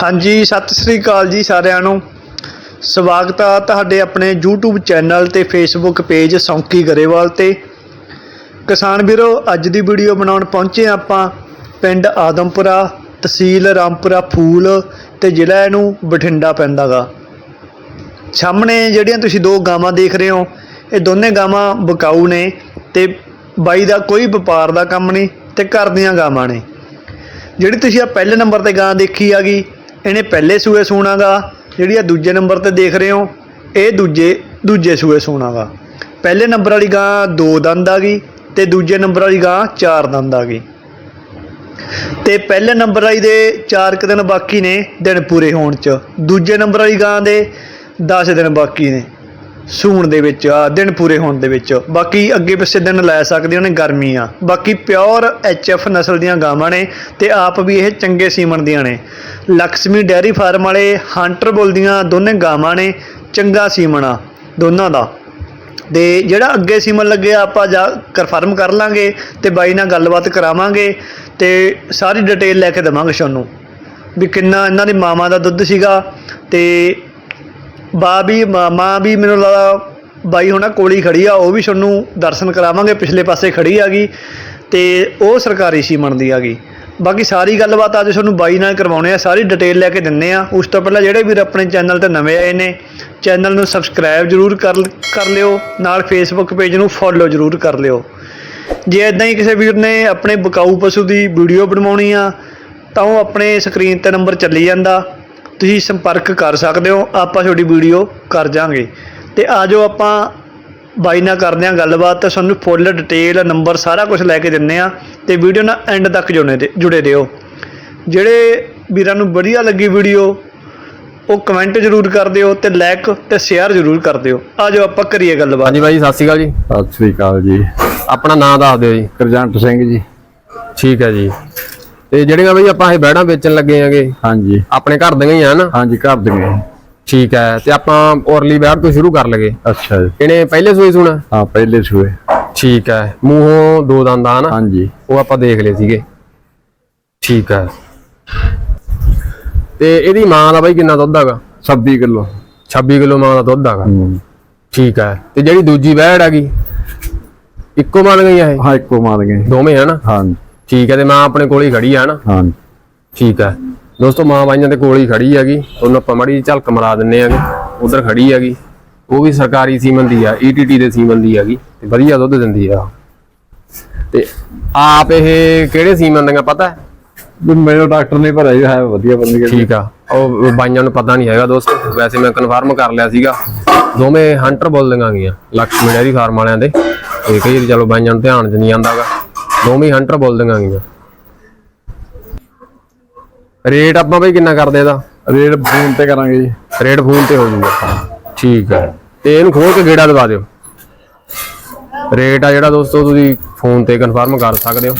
ਹਾਂਜੀ, ਸਤਿ ਸ੍ਰੀ ਅਕਾਲ ਜੀ ਸਾਰਿਆਂ ਨੂੰ। ਸਵਾਗਤ ਆ ਤੁਹਾਡੇ ਆਪਣੇ YouTube ਚੈਨਲ ਤੇ Facebook ਪੇਜ ਸੌਂਕੀ ਗਰੇਵਾਲ ਤੇ। ਕਿਸਾਨ ਵੀਰੋ, ਅੱਜ ਦੀ ਵੀਡੀਓ ਬਣਾਉਣ ਪਹੁੰਚੇ ਹਾਂ ਆਪਾਂ ਪਿੰਡ ਆਦਮਪੁਰਾ, ਤਹਿਸੀਲ ਰਾਮਪੁਰਾ ਫੂਲ ਤੇ ਜ਼ਿਲ੍ਹਾ ਇਹਨੂੰ ਬਠਿੰਡਾ ਪੈਂਦਾਗਾ। ਸਾਹਮਣੇ ਜਿਹੜੀਆਂ ਤੁਸੀਂ ਦੋ ਗਾਵਾਂ ਦੇਖ ਰਹੇ ਹੋ, ਇਹ ਦੋਨੇ ਗਾਵਾਂ ਬਕਾਊ ਨੇ ਤੇ ਬਾਈ ਦਾ ਕੋਈ ਵਪਾਰ ਦਾ ਕੰਮ ਨਹੀਂ ਤੇ ਘਰ ਦੀਆਂ ਗਾਵਾਂ ਨੇ। ਜਿਹੜੀ ਤੁਸੀਂ ਆ ਪਹਿਲੇ ਨੰਬਰ ਤੇ ਗਾਂ ਦੇਖੀ ਆਗੀ ਇਹਨੇ ਪਹਿਲੇ ਸੂਏ ਸੂਣਾਗਾ, ਜਿਹੜੀ ਆ ਦੂਜੇ ਨੰਬਰ ਤੇ ਦੇਖ ਰਹੇ ਹੋ, ਇਹ ਦੂਜੇ ਦੂਜੇ ਸੂਏ ਸੂਣਾਗਾ। ਪਹਿਲੇ ਨੰਬਰ ਵਾਲੀ ਗਾਂ ਦੋ ਦੰਦ ਆ ਗਈ ਤੇ ਦੂਜੇ ਨੰਬਰ ਵਾਲੀ ਗਾਂ ਚਾਰ ਦੰਦ ਆ ਗਈ। ਤੇ ਪਹਿਲੇ ਨੰਬਰ ਵਾਲੀ ਦੇ 4 ਕੁ ਦਿਨ ਬਾਕੀ ਨੇ ਦਿਨ ਪੂਰੇ ਹੋਣ ਚ। ਦੂਜੇ ਨੰਬਰ ਵਾਲੀ ਗਾਂ ਦੇ 10 ਦਿਨ ਬਾਕੀ ਨੇ। ਸੂਣ ਦੇ ਵਿੱਚ, ਆ, ਦਿਨ ਪੂਰੇ ਹੋਣ ਦੇ ਵਿੱਚ। ਬਾਕੀ ਅੱਗੇ ਪਿੱਛੇ ਦਿਨ ਲੈ ਸਕਦੇ ਨੇ ਗਰਮੀ ਆ ਬਾਕੀ ਪਿਓਰ ਐਫ ਨਸਲ ਦੀਆਂ ਗਾਵਾਂ ਨੇ ਤੇ ਆਪ ਵੀ ਇਹ ਚੰਗੇ ਸੀਮਨ ਦੀਆਂ ਨੇ। ਲక్ష్ਮੀ ਡੈਰੀ ਫਾਰਮ ਵਾਲੇ ਹੰਟਰ ਬੁੱਲ ਦੀਆਂ ਦੋਨੇ ਗਾਵਾਂ ਨੇ ਚੰਗਾ ਸੀਮਨ ਆ ਦੋਨਾਂ ਦਾ। ਤੇ ਜਿਹੜਾ ਅੱਗੇ ਸੀਮਨ ਲੱਗਿਆ ਆਪਾਂ ਜਾ ਕਨਫਰਮ ਕਰ ਲਾਂਗੇ ਤੇ ਬਾਈ ਨਾਲ ਗੱਲਬਾਤ ਕਰਾਵਾਂਗੇ ਤੇ ਸਾਰੀ ਡਿਟੇਲ ਲੈ ਕੇ ਦੇਵਾਂਗੇ ਤੁਹਾਨੂੰ। ਵੀ ਕਿੰਨਾ ਇਹਨਾਂ ਦੀ ਮਾਵਾਂ ਦਾ ਦੁੱਧ ਸੀਗਾ ਤੇ ਬਾ ਵੀ, ਮਾਂ ਮਾਂ ਵੀ ਮੈਨੂੰ ਲੱਗਦਾ ਬਾਈ ਹੋਣਾ ਕੋਲੀ ਖੜੀ ਆ, ਉਹ ਵੀ ਤੁਹਾਨੂੰ ਦਰਸ਼ਨ ਕਰਾਵਾਂਗੇ, ਪਿਛਲੇ ਪਾਸੇ ਖੜੀ ਗਈ ਤੇ ਉਹ ਸਰਕਾਰੀ ਬਣਦੀ ਆ ਗਈ। ਬਾਕੀ ਸਾਰੀ ਗੱਲਬਾਤ ਅੱਜ ਤੁਹਾਨੂੰ ਬਾਈ ਨਾਲ ਕਰਵਾਉਣੇ ਆ, ਸਾਰੀ ਡਿਟੇਲ ਲੈ ਕੇ ਦਿੰਨੇ ਆ। ਉਸ ਤੋਂ ਪਹਿਲਾਂ ਜਿਹੜੇ ਵੀਰ ਆਪਣੇ ਚੈਨਲ ਤੇ ਨਵੇਂ ਆਏ ਨੇ, ਚੈਨਲ ਨੂੰ ਸਬਸਕ੍ਰਾਈਬ ਜਰੂਰ ਕਰ ਕਰ ਲਿਓ, ਨਾਲ ਫੇਸਬੁੱਕ ਪੇਜ ਨੂੰ ਫੋਲੋ ਜਰੂਰ ਕਰ ਲਿਓ। ਜੇ ਇਦਾਂ ਹੀ ਕਿਸੇ ਵੀਰ ਨੇ ਆਪਣੇ ਬਕਾਊ ਪਸ਼ੂ ਦੀ ਵੀਡੀਓ ਬਣਵਾਉਣੀ ਆ, ਤਾਂ ਉਹ ਆਪਣੇ ਸਕਰੀਨ ਤੇ ਨੰਬਰ ਚੱਲੀ ਜਾਂਦਾ। ਤੁਸੀਂ ਸੰਪਰਕ ਕਰ ਸਕਦੇ ਹੋ ਆਪਾਂ ਤੁਹਾਡੀ ਵੀਡੀਓ ਕਰ ਜਾਾਂਗੇ ਤੇ ਆਜੋ ਆਪਾਂ ਬਾਈ ਨਾਲ ਕਰਦੇ ਹਾਂ ਗੱਲਬਾਤ ਤੇ ਤੁਹਾਨੂੰ ਫੁੱਲ ਡਿਟੇਲ ਨੰਬਰ ਸਾਰਾ ਕੁਝ ਲੈ ਕੇ ਦਿੰਨੇ ਆ ਤੇ ਵੀਡੀਓ ਨਾਲ ਐਂਡ ਤੱਕ ਜੁੜੇ ਦੇ- ਜੁੜੇ ਰਹੋ ਜਿਹੜੇ ਵੀਰਾਂ ਨੂੰ ਵਧੀਆ ਲੱਗੀ ਵੀਡੀਓ ਉਹ ਕਮੈਂਟ ਜ਼ਰੂਰ ਕਰ ਦਿਓ ਤੇ ਲਾਈਕ ਤੇ ਸ਼ੇਅਰ ਜ਼ਰੂਰ ਕਰ ਦਿਓ। ਆਜੋ ਆਪਾਂ ਕਰੀਏ ਗੱਲਬਾਤ। ਹਾਂਜੀ ਬਾਈ ਸਤਿ ਸ਼੍ਰੀ ਅਕਾਲ ਜੀ। ਸਤਿ ਸ੍ਰੀ ਅਕਾਲ ਜੀ। ਆਪਣਾ ਨਾਮ ਦੱਸ ਦਿਓ ਜੀ। ਕਰਜੰਟ ਸਿੰਘ ਜੀ। ਠੀਕ ਹੈ ਜੀ। ਤੇ ਜਿਹੜੀਆਂ ਬਈ ਆਪਾਂ ਇਹ ਬੈੜਾਂ ਵੇਚਣ ਲੱਗੇ ਆਂਗੇ ਹਾਂਜੀ। ਆਪਣੇ ਘਰ ਦੀਆਂ ਹੀ ਆ ਨਾ? ਹਾਂਜੀ ਕਰ ਦਗੇ ਠੀਕ ਹੈ ਤੇ ਆਪਾਂ ਔਰਲੀ ਬੈੜ ਤੋਂ ਸ਼ੁਰੂ ਕਰ ਲਗੇ ਅੱਛਾ ਜੀ। ਇਹਨੇ ਪਹਿਲੇ ਸੂਈ ਸੁਣਾ? ਹਾਂ ਪਹਿਲੇ ਸੂਏ। ਠੀਕ ਹੈ ਮੂੰਹੋਂ ਦੋ ਦੰਦ ਆ ਨਾ? ਹਾਂਜੀ। ਉਹ ਆਪਾਂ ਦੇਖ ਲਏ ਸੀਗੇ। ਠੀਕ ਹੈ। ਤੇ ਇਹਦੀ ਮਾਂ ਦਾ ਬਾਈ ਕਿੰਨਾ ਦੁੱਧ ਹੈਗਾ? 26 ਕਿਲੋ। 26 ਕਿਲੋ ਮਾਂ ਦਾ ਦੁੱਧ ਹੈਗਾ। ਠੀਕ ਹੈ ਤੇ ਜਿਹੜੀ ਦੂਜੀ ਬੈੜ ਹੈਗੀ ਇੱਕੋ ਮੰਨ ਗਈ ਆ ਇਹ? ਹਾਂ ਇੱਕੋ ਮਾਰ ਗਏ ਦੋਵੇਂ ਹੈ ਨਾ? ਹਾਂ ਠੀਕ ਹੈ ਤੇ ਮਾਂ ਆਪਣੇ ਕੋਲ ਹੀ ਖੜੀ ਆ ਨਾ ਹਾਂ। ਠੀਕ ਹੈ। ਦੋਸਤੋ ਮਾਂ ਬਾਈਆਂ ਦੇ ਕੋਲ ਹੀ ਖੜੀ ਹੈਗੀ। ਉਹਨੂੰ ਆਪਾਂ ਮੜੀ ਝਲਕ ਮਰਾ ਦਿੰਨੇ ਆਗੇ ਉਧਰ ਖੜੀ ਹੈਗੀ। ਉਹ ਵੀ ਸਰਕਾਰੀ ਸੀਮਨ ਦੀ ਆ ਈਟੀਟੀ ਦੇ ਸੀਮਨ ਦੀ ਹੈਗੀ। ਤੇ ਵਧੀਆ ਦੁੱਧ ਦਿੰਦੀ ਆ। ਤੇ ਆਪ ਇਹ ਕਿਹੜੇ ਸੀਮਨ ਦੀਆਂ ਪਤਾ? ਹੈ ਮੇਰੇ ਡਾਕਟਰ ਨੇ ਭਰਿਆ ਜੀ ਹੈ ਵਧੀਆ ਬੰਦੇ ਠੀਕ ਆ। ਉਹ ਬਾਈਆਂ ਨੂੰ ਪਤਾ ਨਹੀਂ ਹੈਗਾ ਦੋਸਤੋ। ਵੈਸੇ ਮੈਂ ਕਨਫਰਮ ਕਰ ਲਿਆ ਸੀਗਾ। ਦੋਵੇਂ ਹੰਟਰ ਬੋਲਦੀਆਂ ਗਈਆਂ। ਲక్ష్ਮੀ ਡੈਰੀ ਫਾਰਮ ਵਾਲਿਆਂ ਦੇ। ਤੇ ਕਈ ਚਲੋ ਬਾਈਆਂ ਨੂੰ ਧਿਆਨ ਚ ਨਹੀਂ ਆਂਦਾਗਾ ਦੋਵੇਂ ਹੰਟਰ ਬੋਲਦੀਆਂ ਗਈਆਂ ਰੇਟ ਆਪਾਂ ਬਈ ਕਿੰਨਾ ਕਰਦੇ ਇਹਦਾ? ਰੇਟ ਫੋਨ ਤੇ ਕਰਾਂਗੇ ਜੀ। ਰੇਟ ਫੋਨ ਤੇ ਹੋ ਜਾਊਗਾ ਠੀਕ ਹੈ। ਤੇ ਇਹਨੂੰ ਖੋਲ ਕੇ ਗੇੜਾ ਦਵਾ ਦਿਓ। ਰੇਟ ਆ ਜਿਹੜਾ ਦੋਸਤੋ ਤੁਸੀਂ ਫੋਨ ਤੇ ਕਨਫਰਮ ਕਰ ਸਕਦੇ ਹੋ।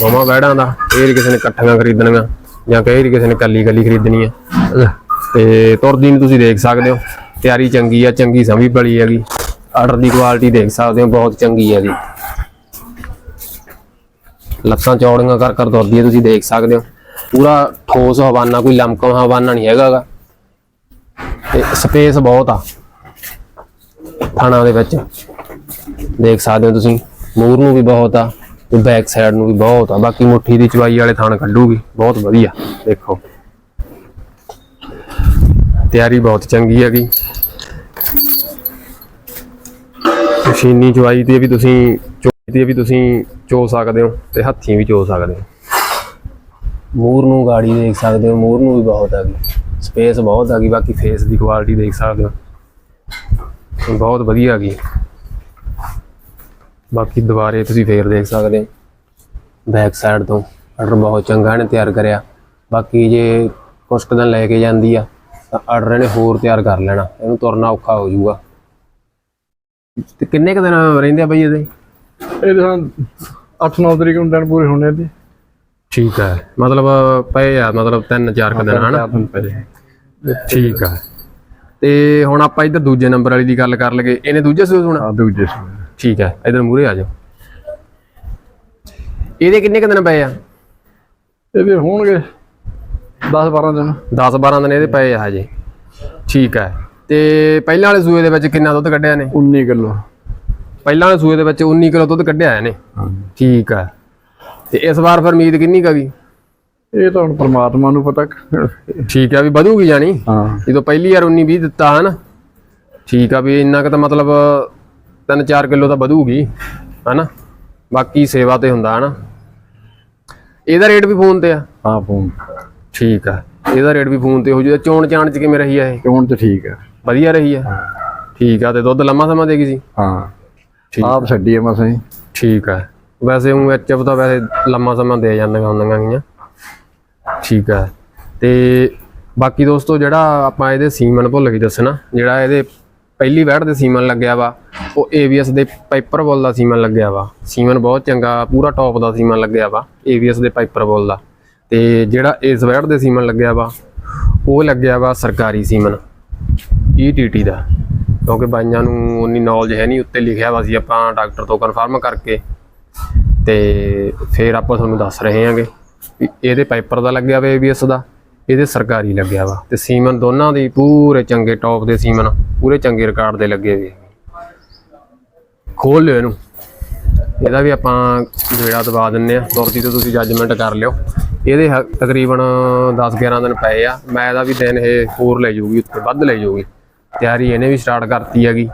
ਦੋਵਾਂ ਬੈੜਾਂ ਦਾ ਇਹ ਕਿਸੇ ਨੇ ਇਕੱਠੀਆਂ ਖਰੀਦਣੀਆਂ ਜਾਂ ਕਈ ਕਿਸੇ ਨੇ ਕੱਲੀ ਕੱਲੀ ਖਰੀਦਣੀ ਹੈ। ਤੇ ਤੁਰਦੀ ਨੂੰ ਤੁਸੀਂ ਦੇਖ ਸਕਦੇ ਹੋ। ਤਿਆਰੀ ਚੰਗੀ ਆ ਚੰਗੀ ਸਮੀ ਪਲੀ ਹੈਗੀ। ਆਰਡਰ ਦੀ ਕੁਆਲਿਟੀ ਦੇਖ ਸਕਦੇ ਹੋ ਬਹੁਤ ਚੰਗੀ ਹੈਗੀ। ਲੱਤਾਂ ਚੌੜੀਆਂ ਕਰ ਕਰ ਤੁਰਦੀ ਹੈ ਤੁਸੀਂ ਦੇਖ ਸਕਦੇ ਹੋ। ਪੂਰਾ ਠੋਸ ਹਵਾਨਾ, ਕੋਈ ਲਮਕਾ ਹਵਾਨਾ ਨਹੀਂ ਹੈਗਾਗਾ। ਤੇ ਸਪੇਸ ਬਹੁਤ ਆ। ਥਾਣਾ ਦੇ ਵਿੱਚ। ਦੇਖ ਸਕਦੇ ਹੋ ਤੁਸੀਂ ਮੂਰ ਨੂੰ ਵੀ ਬਹੁਤ ਆ, ਤੇ ਬੈਕ ਸਾਈਡ ਨੂੰ ਵੀ ਬਹੁਤ ਆ। ਬਾਕੀ ਮੁੱਠੀ ਦੀ ਚਵਾਈ ਵਾਲੇ ਥਾਣ ਕੱਢੂਗੀ। ਬਹੁਤ ਵਧੀਆ, ਦੇਖੋ। ਤਿਆਰੀ ਬਹੁਤ ਚੰਗੀ ਹੈਗੀ। ਮਸ਼ੀਨੀ ਚਵਾਈ ਤੇ ਵੀ ਤੁਸੀਂ ਇਹਦੀ ਵੀ ਤੁਸੀਂ ਚੋ ਸਕਦੇ ਹੋ ਤੇ ਹੱਥੀਂ ਵੀ ਚੋ ਸਕਦੇ ਹੋ। ਮੂਰ ਨੂੰ ਗਾੜੀ ਦੇਖ ਸਕਦੇ ਹੋ, ਮੂਰ ਨੂੰ ਵੀ ਬਹੁਤ ਹੈਗੀ ਸਪੇਸ ਬਹੁਤ ਹੈਗੀ ਬਾਕੀ ਫੇਸ ਦੀ ਕੁਆਲਿਟੀ ਦੇਖ ਸਕਦੇ ਹੋ। ਬਹੁਤ ਵਧੀਆ ਹੈਗੀ ਬਾਕੀ ਦੁਬਾਰੇ ਤੁਸੀਂ ਫੇਰ ਦੇਖ ਸਕਦੇ ਹੋ ਬੈਕ ਸਾਈਡ ਤੋਂ। ਆਰਡਰ ਬਹੁਤ ਚੰਗਾ ਇਹਨੇ ਤਿਆਰ ਕਰਿਆ। ਬਾਕੀ ਜੇ ਕੁਛ ਕੁ ਦਿਨ ਲੈ ਕੇ ਜਾਂਦੀ ਆ, ਤਾਂ ਆਰਡਰ ਇਹਨੇ ਹੋਰ ਤਿਆਰ ਕਰ ਲੈਣਾ। ਇਹਨੂੰ ਤੁਰਨਾ ਔਖਾ ਹੋ ਜਾਊਗਾ। ਤੇ ਕਿੰਨੇ ਕੁ ਦਿਨ ਰਹਿੰਦੇ ਆ ਬਈ ਇਹਦੇ? ਇਹ ਤਾਂ 8-9 ਤਰੀਕ ਨੂੰ ਦਿਨ ਪੂਰੇ ਹੋਣੇ ਤੇ ਠੀਕ ਹੈ ਮਤਲਬ ਪਏ ਆ ਮਤਲਬ 3-4 ਕੁ ਦਿਨ ਹਨਾ? ਠੀਕ ਆ। ਤੇ ਹੁਣ ਆਪਾਂ ਇੱਧਰ ਦੂਜੇ ਨੰਬਰ ਵਾਲੀ ਦੀ ਗੱਲ ਕਰ ਲਗੇ ਇਹਨੇ ਦੂਜੇ ਸੂਏ ਸੁਣਾ? ਆ ਦੂਜੇ ਸੂਏ। ਠੀਕ ਹੈ ਇਧਰ ਮੂਰੇ ਆ ਜਾਓ। ਇਹਦੇ ਕਿੰਨੇ ਦਿਨ ਪਏ ਆ? ਇਹਦੇ ਹੋਣਗੇ 10 12 ਦਿਨ। 10 12 ਦਿਨ ਇਹਦੇ ਪਏ ਆ ਹਜੇ। ਠੀਕ ਹੈ ਤੇ ਪਹਿਲਾਂ ਵਾਲੇ ਸੂਏ ਦੇ ਵਿੱਚ ਕਿੰਨਾ ਦੁੱਧ ਕੱਢਿਆ ਨੇ? 19 ਕਿਲੋ। ਪਹਿਲਾਂ ਸੂਏ ਦੇ ਵਿੱਚ 19 ਕਿਲੋ ਦੁੱਧ ਕੱਢਿਆ ਇਹਨੇ। ਠੀਕ ਹੈ ਤੇ ਇਸ ਵਾਰ ਫਿਰ ਉਮੀਦ ਕਿੰਨੀ ਕੁ ਗਈ ਇਹ ਤਾਂ ਹੁਣ ਪ੍ਰਮਾਤਮਾ ਨੂੰ ਪਤਾ ਠੀਕ ਹੈ ਵੀ ਵਧੂਗੀ ਹਾਂ। ਜਦੋਂ ਪਹਿਲੀ ਵਾਰ 19 20 ਦਿੱਤਾ ਹਨ। ਠੀਕ ਆ ਵੀ ਇੰਨਾ ਕੁ ਤਾਂ ਮਤਲਬ 3-4 ਕਿਲੋ ਤਾਂ ਵਧੂਗੀ ਹਨਾ। ਬਾਕੀ ਸੇਵਾ ਤੇ ਹੁੰਦਾ ਹਨਾ। ਇਹਦਾ ਰੇਟ ਵੀ ਫੋਨ ਤੇ ਆ। ਹਾਂ ਫੋਨ ਠੀਕ ਆ। ਇਹਦਾ ਰੇਟ ਵੀ ਫੋਨ ਤੇ ਹੋ ਜੂਗਾ ਚੋਣ ਚਾਣ ਚ ਕਿਵੇਂ ਰਹੀ ਆ ਇਹ? ਹੁਣ ਤੇ ਠੀਕ ਹੈ ਵਧੀਆ ਰਹੀ ਆ। ਠੀਕ ਆ ਤੇ ਦੁੱਧ ਲੰਮਾ ਸਮਾਂ ਦੇਗੀ ਸੀ? ਹਾਂ। ਆਪ ਛੱਡੀ ਹੈ ਮਸਾਂ ਹੀ ਠੀਕ ਆ ਵੈਸੇ ਉਹ ਐਚਐਫ ਤਾਂ ਵੈਸੇ ਲੰਮਾ ਸਮਾਂ ਦੇ ਜਾਂਦੀਆਂ ਹੁੰਦੀਆਂ ਗੀਆਂ। ਠੀਕ ਆ ਤੇ ਬਾਕੀ ਦੋਸਤੋ ਜਿਹੜਾ ਆਪਾਂ ਇਹਦੇ ਸੀਮਨ ਭੁੱਲ ਗਏ ਦੱਸਣਾ ਜਿਹੜਾ ਇਹਦੇ ਪਹਿਲੀ ਵੈੜ ਦੇ ਸੀਮਨ ਲੱਗਿਆ ਵਾ ਉਹ ABS ਦੇ ਪਾਈਪਰ ਬੋਲ ਦਾ ਸੀਮਨ ਲੱਗਿਆ ਵਾ। ਸੀਮਨ ਬਹੁਤ ਚੰਗਾ ਪੂਰਾ ਟੌਪ ਦਾ ਸੀਮਨ ਲੱਗਿਆ ਵਾ ABS ਦੇ ਪਾਈਪਰ ਬੋਲ ਦਾ। ਤੇ ਜਿਹੜਾ ਇਸ ਵੈੜ ਦੇ ਸੀਮਨ ਲੱਗਿਆ ਵਾ ਉਹ ਲੱਗਿਆ ਵਾ ਸਰਕਾਰੀ ਸੀਮਨ ETT ਦਾ। ਕਿਉਂਕਿ ਬਾਈਆਂ ਨੂੰ ਉਨੀ ਨੌਲੇਜ ਹੈ ਨਹੀਂ, ਉੱਤੇ ਲਿਖਿਆ ਵਾ ਸੀ ਆਪਾਂ ਡਾਕਟਰ ਤੋਂ ਕਨਫਰਮ ਕਰਕੇ। ਤੇ ਫਿਰ ਆਪਾਂ ਤੁਹਾਨੂੰ ਦੱਸ ਰਹੇ ਹਾਂਗੇ ਵੀ ਇਹਦੇ ਪਾਈਪਰ ਦਾ ਲੱਗਿਆ ਵਾ ABS ਦਾ, ਇਹਦੇ ਸਰਕਾਰੀ ਲੱਗਿਆ ਵਾ। ਤੇ ਸੀਮਨ ਦੋਨਾਂ ਦੀ ਪੂਰੇ ਚੰਗੇ ਟੌਪ ਦੇ ਸੀਮਨ, ਪੂਰੇ ਚੰਗੇ ਰਿਕਾਰਡ ਦੇ ਲੱਗੇ ਵੇ ਖੋਲ ਲਿਓ ਇਹਨੂੰ। ਇਹਦਾ ਵੀ ਆਪਾਂ ਜਿਹੜਾ ਦਵਾ ਦਿੰਨੇ ਆ। ਤੁਰਦੀ ਤੇ ਤੁਸੀਂ ਜੱਜਮੈਂਟ ਕਰ ਲਿਓ। ਇਹਦੇ ਹ- ਤਕਰੀਬਨ 10-11 ਦਿਨ ਪਏ ਆ। ਮੈਂ ਇਹਦਾ ਵੀ ਦਿਨ ਇਹ ਹੋਰ ਲੈ ਜਾਊਗੀ, ਉੱਤੇ ਵੱਧ ਲੈ ਜਾਊਗੀ। ਤਿਆਰੀ ਇਹਨੇ ਵੀ ਸਟਾਰਟ ਕਰਤੀ ਹੈਗੀ।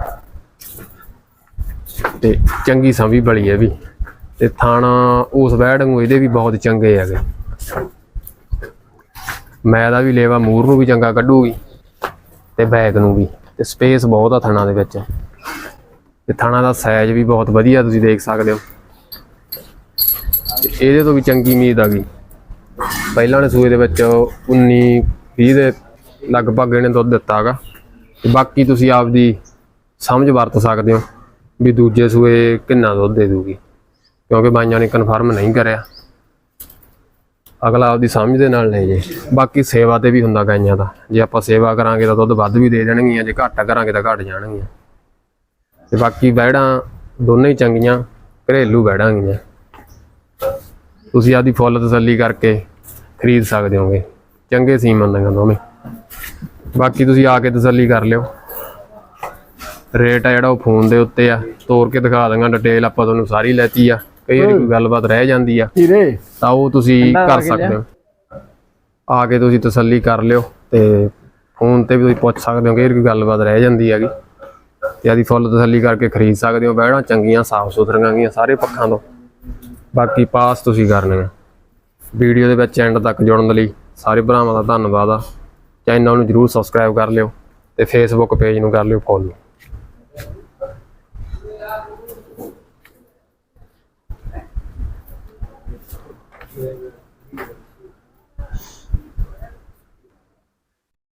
ਤੇ ਚੰਗੀ ਸੰਭੀ ਬਲੀ ਹੈ ਵੀ। ਤੇ ਥਾਣਾ ਉਸ ਵੈੜ ਨੂੰ ਇਹਦੇ ਵੀ ਬਹੁਤ ਚੰਗੇ ਹੈਗੇ। ਮੈਂ ਦਾ ਵੀ ਲੇਵਾ ਮੂਰ ਨੂੰ ਵੀ ਚੰਗਾ ਕੱਢੂਗੀ ਤੇ ਬੈਗ ਨੂੰ ਵੀ। ਤੇ ਸਪੇਸ ਬਹੁਤ ਆ ਥਾਣਾ ਦੇ ਵਿੱਚ। ਤੇ ਥਾਣਾ ਦਾ ਸਾਈਜ਼ ਵੀ ਬਹੁਤ ਵਧੀਆ ਤੁਸੀਂ ਦੇਖ ਸਕਦੇ ਹੋ। ਤੇ ਇਹਦੇ ਤੋਂ ਵੀ ਚੰਗੀ ਉਮੀਦ ਆ ਗਈ। ਪਹਿਲਾਂ ਨੇ ਸੂਏ ਦੇ ਵਿੱਚ 19 20 ਦੇ ਲਗਭਗ ਇਹਨੇ ਦੁੱਧ ਦਿੱਤਾ ਹੈਗਾ। ਤੇ ਬਾਕੀ ਤੁਸੀਂ ਆਪਦੀ ਸਮਝ ਵਰਤ ਸਕਦੇ ਹੋ ਵੀ ਦੂਜੇ ਸੂਏ ਕਿੰਨਾ ਦੁੱਧ ਦੇ ਦੂਗੀ, ਕਿਉਂਕਿ ਬਾਈਆਂ ਨੇ ਕਨਫਰਮ ਨਹੀਂ ਕਰਿਆ। ਅਗਲਾ ਆਪਦੀ ਸਮਝ ਦੇ ਨਾਲ ਲੈ ਜੇ। ਬਾਕੀ ਸੇਵਾ ਤੇ ਵੀ ਹੁੰਦਾ ਗਾਈਆਂ ਦਾ। ਜੇ ਆਪਾਂ ਸੇਵਾ ਕਰਾਂਗੇ ਤਾਂ ਦੁੱਧ ਵੱਧ ਵੀ ਦੇ ਦੇਣਗੀਆਂ, ਜੇ ਘੱਟ ਕਰਾਂਗੇ ਤਾਂ ਘੱਟ ਜਾਣਗੀਆਂ। ਤੇ ਬਾਕੀ ਬੈੜਾਂ ਦੋਨੇ ਹੀ ਚੰਗੀਆਂ, ਘਰੇਲੂ ਬੈੜਾਂ ਗੀਆਂ। ਤੁਸੀਂ ਆਪਦੀ ਫੁੱਲ ਤਸੱਲੀ ਕਰਕੇ ਖਰੀਦ ਸਕਦੇ ਹੋਗੇ। ਚੰਗੇ ਸੀਮਨ ਦੀਆਂ ਦੋਵੇਂ। ਬਾਕੀ ਤੁਸੀਂ ਆ ਕੇ ਤਸੱਲੀ ਕਰ ਲਿਓ। ਰੇਟ ਆ ਜਿਹੜਾ ਉਹ ਫੋਨ ਦੇ ਉੱਤੇ ਆ। ਤੋੜ ਕੇ ਦਿਖਾ ਦਾਂਗਾ ਡਿਟੇਲ ਆਪਾਂ ਤੁਹਾਨੂੰ ਸਾਰੀ ਲੈਤੀ ਆ। ਕਈ ਵਾਰੀ ਕੋਈ ਗੱਲਬਾਤ ਰਹਿ ਜਾਂਦੀ ਆ। ਹੀਰੇ ਤਾਂ ਉਹ ਤੁਸੀਂ ਕਰ ਸਕਦੇ ਹੋ। ਆ ਕੇ ਤੁਸੀਂ ਤਸੱਲੀ ਕਰ ਲਿਓ ਤੇ ਫੋਨ ਤੇ ਵੀ ਤੁਸੀਂ ਪੁੱਛ ਸਕਦੇ ਹੋ ਕਿ ਕੋਈ ਗੱਲਬਾਤ ਰਹਿ ਜਾਂਦੀ ਹੈਗੀ। ਤੇ ਆਦੀ ਫੁੱਲ ਤਸੱਲੀ ਕਰਕੇ ਖਰੀਦ ਸਕਦੇ ਹੋ। ਬਹਿਣਾ ਚੰਗੀਆਂ ਸਾਫ਼ ਸੁਥਰੀਆਂ ਗੀਆਂ ਸਾਰੇ ਪੱਖਾਂ ਤੋਂ। ਬਾਕੀ ਪਾਸ ਤੁਸੀਂ ਕਰਨੀਆਂ ਵੀਡੀਓ ਦੇ ਵਿੱਚ ਐਂਡ ਤੱਕ ਜੁੜਨ ਲਈ ਸਾਰੇ ਭਰਾਵਾਂ ਦਾ ਧੰਨਵਾਦ ਆ। ਚੈਨਲ ਨੂੰ ਜਰੂਰ ਸਬਸਕ੍ਰਾਈਬ ਕਰ ਲਿਓ ਤੇ ਫੇਸਬੁੱਕ ਪੇਜ ਨੂੰ ਕਰ ਲਿਓ ਫੋਲੋ